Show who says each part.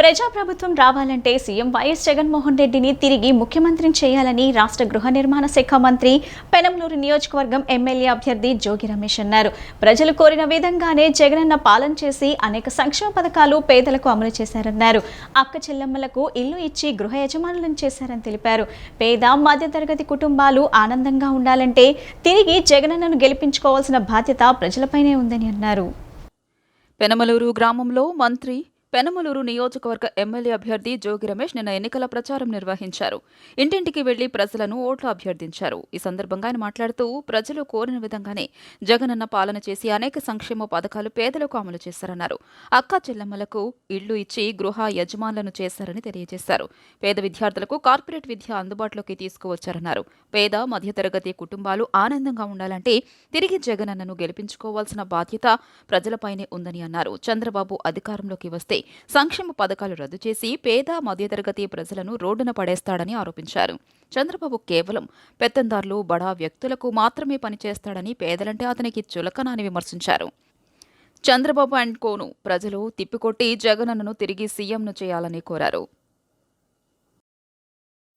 Speaker 1: ప్రజాప్రభుత్వం రావాలంటే CM YS Jaganmohan రెడ్డిని తిరిగి ముఖ్యమంత్రిని చేయాలని రాష్ట్ర గృహ నిర్మాణ శాఖ మంత్రి పెనంలూరు నియోజకవర్గం ఎమ్మెల్యే అభ్యర్థి జోగి రమేష్ అన్నారు. ప్రజలు కోరిన విధంగానే జగనన్న పాలన చేసి అనేక సంక్షేమ పథకాలు పేదలకు అమలు చేశారన్నారు. అక్క చెల్లెమ్మలకు ఇల్లు ఇచ్చి గృహ యజమానులను చేశారని తెలిపారు. పేద మధ్యతరగతి కుటుంబాలు ఆనందంగా ఉండాలంటే తిరిగి జగనన్నను గెలిపించుకోవాల్సిన బాధ్యత ప్రజలపైనే ఉందని అన్నారు.
Speaker 2: పెనమలూరు గ్రామంలో మంత్రి పెనమలూరు నియోజకవర్గ ఎమ్మెల్యే అభ్యర్థి జోగి రమేష్ నిన్న ఎన్నికల ప్రచారం నిర్వహించారు. ఇంటింటికి వెళ్ళి ప్రజలను ఓట్లు అభ్యర్థించారు. ఈ సందర్భంగా ఆయన మాట్లాడుతూ ప్రజలు కోరిన విధంగానే జగనన్న పాలన చేసి అనేక సంక్షేమ పథకాలు పేదలకు అమలు చేశారన్నారు. అక్క చెల్లెమ్మలకు ఇళ్ళు ఇచ్చి గృహ యజమానులను చేశారని తెలియజేశారు. పేద విద్యార్థులకు కార్పొరేట్ విద్య అందుబాటులోకి తీసుకువచ్చారన్నారు. పేద మధ్యతరగతి కుటుంబాలు ఆనందంగా ఉండాలంటే తిరిగి జగనన్నను గెలిపించుకోవాల్సిన బాధ్యత ప్రజలపైనే ఉందని అన్నారు. చంద్రబాబు అధికారంలోకి వస్తే సంక్షేమ పథకాలు రద్దు చేసి పేద మధ్యతరగతి ప్రజలను రోడ్డున పడేస్తాడని ఆరోపించారు. చంద్రబాబు కేవలం పెత్తందారులు బడా వ్యక్తులకు మాత్రమే పనిచేస్తాడని పేదలంటే అతనికి చులకన అని విమర్శించారు. చంద్రబాబు అండ్ కోను ప్రజలు తిప్పికొట్టి జగనన్నను తిరిగి సీఎంను చేయాలని కోరారు.